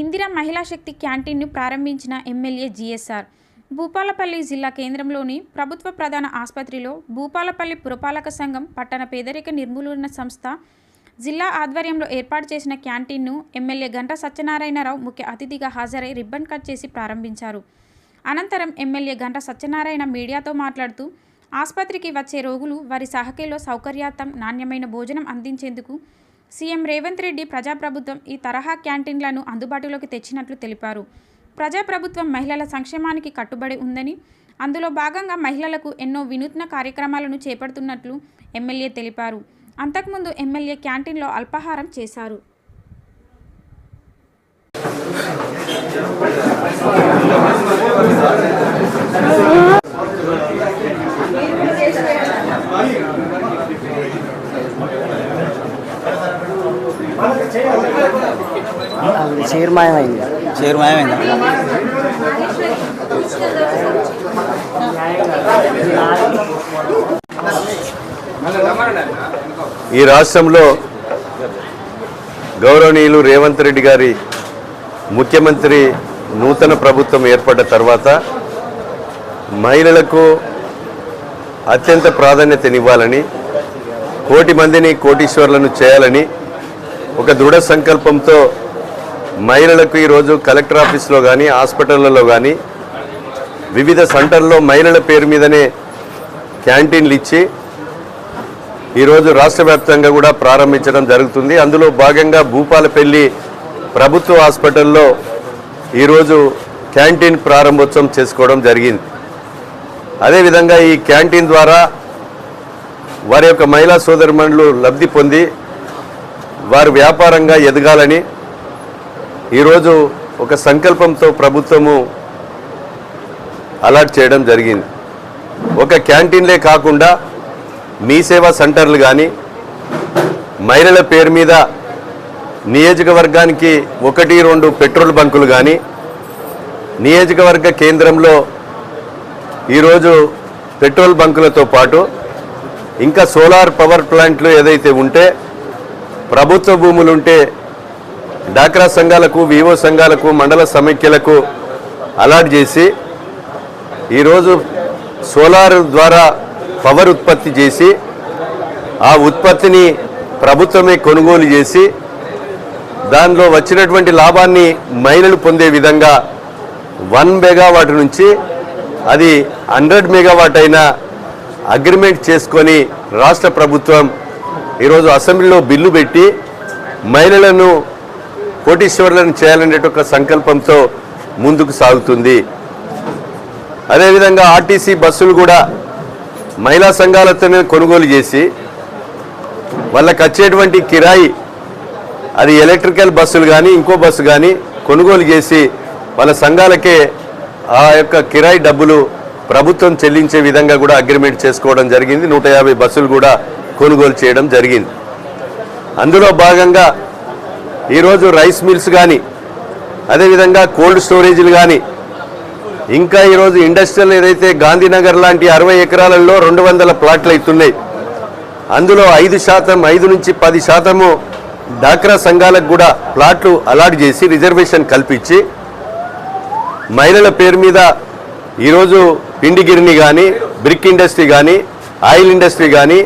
ఇందిరా మహిళా శక్తి క్యాంటీన్ను ప్రారంభించిన MLA GSR. Bhupalpally జిల్లా కేంద్రంలోని ప్రభుత్వ ప్రధాన ఆసుపత్రిలో భూపాలపల్లి పురపాలక సంఘం పట్టణ పేదరిక నిర్మూలన సంస్థ జిల్లా ఆధ్వర్యంలో ఏర్పాటు చేసిన క్యాంటీన్ను ఎమ్మెల్యే గంట సత్యనారాయణరావు ముఖ్య అతిథిగా హాజరై రిబ్బన్ కట్ చేసి ప్రారంభించారు. అనంతరం ఎమ్మెల్యే గంట సత్యనారాయణ మీడియాతో మాట్లాడుతూ ఆసుపత్రికి వచ్చే రోగులు వారి సహకేలో సౌకర్యార్థం నాణ్యమైన భోజనం అందించేందుకు సీఎం రేవంత్ రెడ్డి ప్రజాప్రభుత్వం ఈ తరహా క్యాంటీన్లను అందుబాటులోకి తెచ్చినట్లు తెలిపారు. ప్రజాప్రభుత్వం మహిళల సంక్షేమానికి కట్టుబడి ఉందని అందులో భాగంగా మహిళలకు ఎన్నో వినూత్న కార్యక్రమాలను చేపడుతున్నట్లు ఎమ్మెల్యే తెలిపారు. అంతకుముందు ఎమ్మెల్యే క్యాంటీన్లో అల్పాహారం చేశారు. చైర్ మాయమైంది చైర్ మాయమైందా ఈ రాష్ట్రంలో గౌరవనీయులు రేవంత్ రెడ్డి గారి ముఖ్యమంత్రి నూతన ప్రభుత్వం ఏర్పడ్డ తర్వాత మహిళలకు అత్యంత ప్రాధాన్యతనివ్వాలని కోటి మందిని కోటీశ్వర్లను చేయాలని ఒక దృఢ సంకల్పంతో మహిళలకు ఈరోజు కలెక్టర్ ఆఫీస్లో కానీ హాస్పిటళ్ళలో కానీ వివిధ సెంటర్లో మహిళల పేరు మీదనే క్యాంటీన్లు ఇచ్చి ఈరోజు రాష్ట్ర వ్యాప్తంగా కూడా ప్రారంభించడం జరుగుతుంది. అందులో భాగంగా భూపాలపల్లి ప్రభుత్వ హాస్పిటల్లో ఈరోజు క్యాంటీన్ ప్రారంభోత్సవం చేసుకోవడం జరిగింది. అదేవిధంగా ఈ క్యాంటీన్ ద్వారా వారి యొక్క మహిళా సోదరిమణులు లబ్ధి పొంది వారు వ్యాపారంగా ఎదగాలని ఈరోజు ఒక సంకల్పంతో ప్రభుత్వము అలాట్ చేయడం జరిగింది. ఒక క్యాంటీన్లే కాకుండా మీ సేవా సెంటర్లు కానీ మహిళల పేరు మీద నియోజకవర్గానికి ఒకటి రెండు పెట్రోల్ బంకులు కానీ నియోజకవర్గ కేంద్రంలో ఈరోజు పెట్రోల్ బంకులతో పాటు ఇంకా సోలార్ పవర్ ప్లాంట్లు ఏదైతే ఉంటే ప్రభుత్వ భూములుంటే డాక్రా సంఘాలకు వివో సంఘాలకు మండల సమైక్యలకు అలాట్ చేసి ఈరోజు సోలార్ ద్వారా పవర్ ఉత్పత్తి చేసి ఆ ఉత్పత్తిని ప్రభుత్వమే కొనుగోలు చేసి దానిలో వచ్చినటువంటి లాభాన్ని మహిళలు పొందే విధంగా వన్ మెగావాట్ నుంచి అది హండ్రెడ్ మెగావాట్ అయినా అగ్రిమెంట్ చేసుకొని రాష్ట్ర ప్రభుత్వం ఈరోజు అసెంబ్లీలో బిల్లు పెట్టి మహిళలను కోటీశ్వర్లను చేయాలనే ఒక సంకల్పంతో ముందుకు సాగుతుంది. అదేవిధంగా ఆర్టీసీ బస్సులు కూడా మహిళా సంఘాలతోనే కొనుగోలు చేసి వాళ్ళకి వచ్చేటువంటి కిరాయి అది ఎలక్ట్రికల్ బస్సులు కానీ ఇంకో బస్సు కానీ కొనుగోలు చేసి వాళ్ళ సంఘాలకే ఆ యొక్క కిరాయి డబ్బులు ప్రభుత్వం చెల్లించే విధంగా కూడా అగ్రిమెంట్ చేసుకోవడం జరిగింది. నూట యాభై బస్సులు కూడా కొనుగోలు చేయడం జరిగింది. అందులో భాగంగా ఈరోజు రైస్ మిల్స్ కానీ అదేవిధంగా కోల్డ్ స్టోరేజీలు కానీ ఇంకా ఈరోజు ఇండస్ట్రియల్ ఏదైతే గాంధీనగర్ లాంటి అరవై ఎకరాలలో రెండు వందల ప్లాట్లు అవుతున్నాయి. అందులో ఐదు శాతం ఐదు నుంచి పది శాతము డాక్రా సంఘాలకు కూడా ప్లాట్లు అలాట్ చేసి రిజర్వేషన్ కల్పించి మహిళల పేరు మీద ఈరోజు పిండి గిరిని కానీ బ్రిక్ ఇండస్ట్రీ కానీ ఆయిల్ ఇండస్ట్రీ కానీ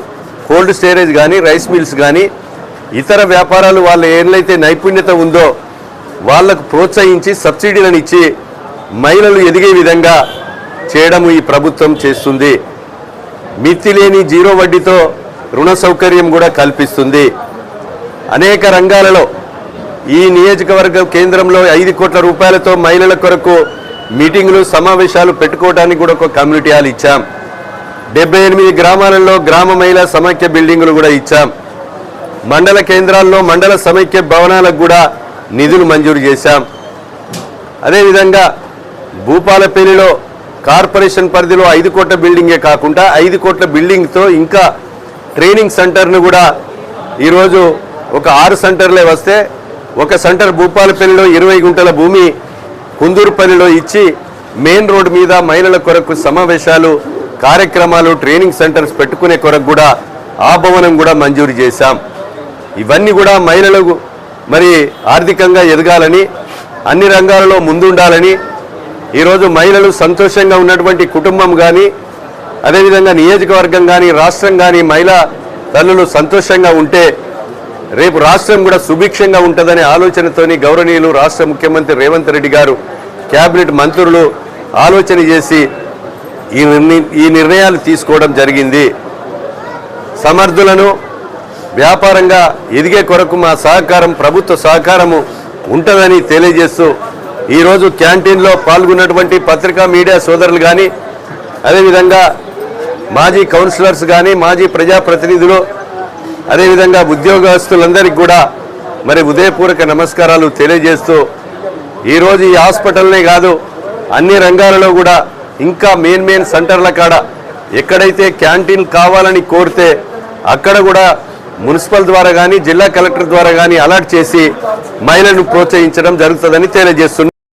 కోల్డ్ స్టోరేజ్ కానీ రైస్ మిల్స్ కానీ ఇతర వ్యాపారాలు వాళ్ళ ఏళ్ళైతే నైపుణ్యత ఉందో వాళ్ళకు ప్రోత్సహించి సబ్సిడీలను ఇచ్చి మహిళలు ఎదిగే విధంగా చేయడం ఈ ప్రభుత్వం చేస్తుంది. మితి లేని జీరో వడ్డీతో రుణ సౌకర్యం కూడా కల్పిస్తుంది. అనేక రంగాలలో ఈ నియోజకవర్గ కేంద్రంలో ఐదు కోట్ల రూపాయలతో మహిళల కొరకు మీటింగులు సమావేశాలు పెట్టుకోవడానికి కూడా ఒక కమ్యూనిటీ హాల్ ఇచ్చాం. డెబ్బై ఎనిమిది గ్రామాలలో గ్రామ మహిళా సమైక్య బిల్డింగులు కూడా ఇచ్చాం. మండల కేంద్రాల్లో మండల సమైక్య భవనాలకు కూడా నిధులు మంజూరు చేశాం. అదేవిధంగా భూపాలపల్లిలో కార్పొరేషన్ పరిధిలో ఐదు కోట్ల బిల్డింగే కాకుండా ఐదు కోట్ల బిల్డింగ్తో ఇంకా ట్రైనింగ్ సెంటర్ను కూడా ఈరోజు ఒక ఆరు సెంటర్లే వస్తే ఒక సెంటర్ భూపాలపల్లిలో ఇరవై గుంటల భూమి కుందూరుపల్లిలో ఇచ్చి మెయిన్ రోడ్ మీద మహిళల కొరకు సమావేశాలు కార్యక్రమాలు ట్రైనింగ్ సెంటర్స్ పెట్టుకునే కొరకు కూడా ఆ భవనం కూడా మంజూరు చేశాం. ఇవన్నీ కూడా మహిళలకు మరి ఆర్థికంగా ఎదగాలని అన్ని రంగాలలో ముందుండాలని ఈరోజు మహిళలు సంతోషంగా ఉన్నటువంటి కుటుంబం కానీ అదేవిధంగా నియోజకవర్గం కానీ రాష్ట్రం కానీ మహిళా తల్లులు సంతోషంగా ఉంటే రేపు రాష్ట్రం కూడా సుభిక్షంగా ఉంటుందనే ఆలోచనతోని గౌరవనీయులు రాష్ట్ర ముఖ్యమంత్రి రేవంత్ రెడ్డి గారు కేబినెట్ మంత్రులు ఆలోచన చేసి ఈ ఈ నిర్ణయాలు తీసుకోవడం జరిగింది. సమర్థులను వ్యాపారంగా ఎదిగే కొరకు మా సహకారం ప్రభుత్వ సహకారము ఉంటుందని తెలియజేస్తూ ఈరోజు క్యాంటీన్లో పాల్గొన్నటువంటి పత్రికా మీడియా సోదరులు కానీ అదేవిధంగా మాజీ కౌన్సిలర్స్ కానీ మాజీ ప్రజాప్రతినిధులు అదేవిధంగా ఉద్యోగస్తులందరికీ కూడా మరి ఉదయపూర్వక నమస్కారాలు తెలియజేస్తూ ఈరోజు ఈ హాస్పిటల్నే కాదు అన్ని రంగాలలో కూడా ఇంకా మెయిన్ మెయిన్ సెంటర్ల కాడ ఎక్కడైతే క్యాంటీన్ కావాలని కోరితే అక్కడ కూడా మున్సిపల్ ద్వారా కానీ జిల్లా కలెక్టర్ ద్వారా కానీ అలర్ట్ చేసి మహిళలను ప్రోత్సహించడం జరుగుతుందని తెలియజేస్తున్నారు